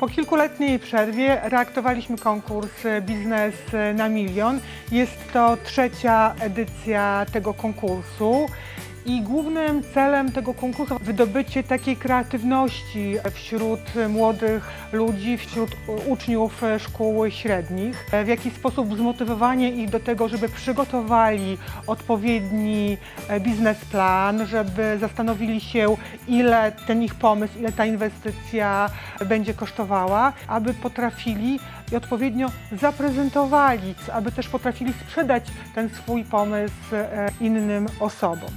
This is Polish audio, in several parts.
Po kilkuletniej przerwie reaktowaliśmy konkurs Biznes na Milion. Jest to trzecia edycja tego konkursu. I głównym celem tego konkursu wydobycie takiej kreatywności wśród młodych ludzi, wśród uczniów szkół średnich. W jaki sposób zmotywowanie ich do tego, żeby przygotowali odpowiedni biznesplan, żeby zastanowili się, ile ten ich pomysł, ile ta inwestycja będzie kosztowała, aby potrafili i odpowiednio zaprezentowali, aby też potrafili sprzedać ten swój pomysł e, innym osobom.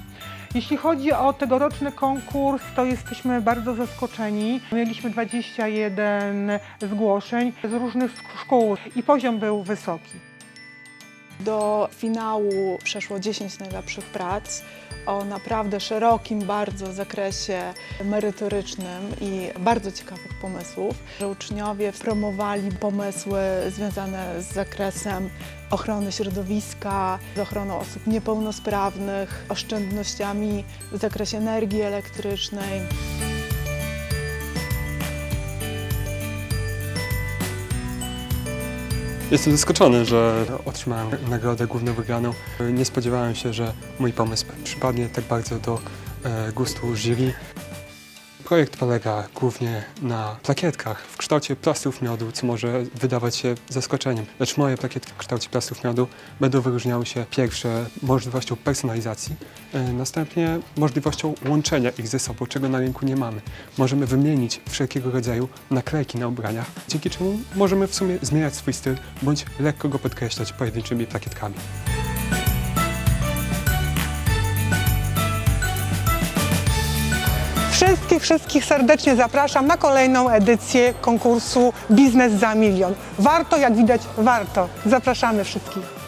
Jeśli chodzi o tegoroczny konkurs, to jesteśmy bardzo zaskoczeni. Mieliśmy 21 zgłoszeń z różnych szkół i poziom był wysoki. Do finału przeszło 10 najlepszych prac o naprawdę szerokim bardzo zakresie merytorycznym i bardzo ciekawych pomysłów, że uczniowie promowali pomysły związane z zakresem ochrony środowiska, z ochroną osób niepełnosprawnych, oszczędnościami w zakresie energii elektrycznej. Jestem zaskoczony, że otrzymałem nagrodę główną wygraną. Nie spodziewałem się, że mój pomysł przypadnie tak bardzo do e, gustu jury. Projekt polega głównie na plakietkach w kształcie plastów miodu, co może wydawać się zaskoczeniem. Lecz moje plakietki w kształcie plastów miodu będą wyróżniały się pierwsze możliwością personalizacji, e, następnie możliwością łączenia ich ze sobą, czego na rynku nie mamy. Możemy wymienić wszelkiego rodzaju naklejki na ubraniach, dzięki czemu możemy w sumie zmieniać swój styl, bądź lekko go podkreślać pojedynczymi plakietkami. Wszystkich, wszystkich serdecznie zapraszam na kolejną edycję konkursu Biznes za Milion. Warto, jak widać, warto. Zapraszamy wszystkich.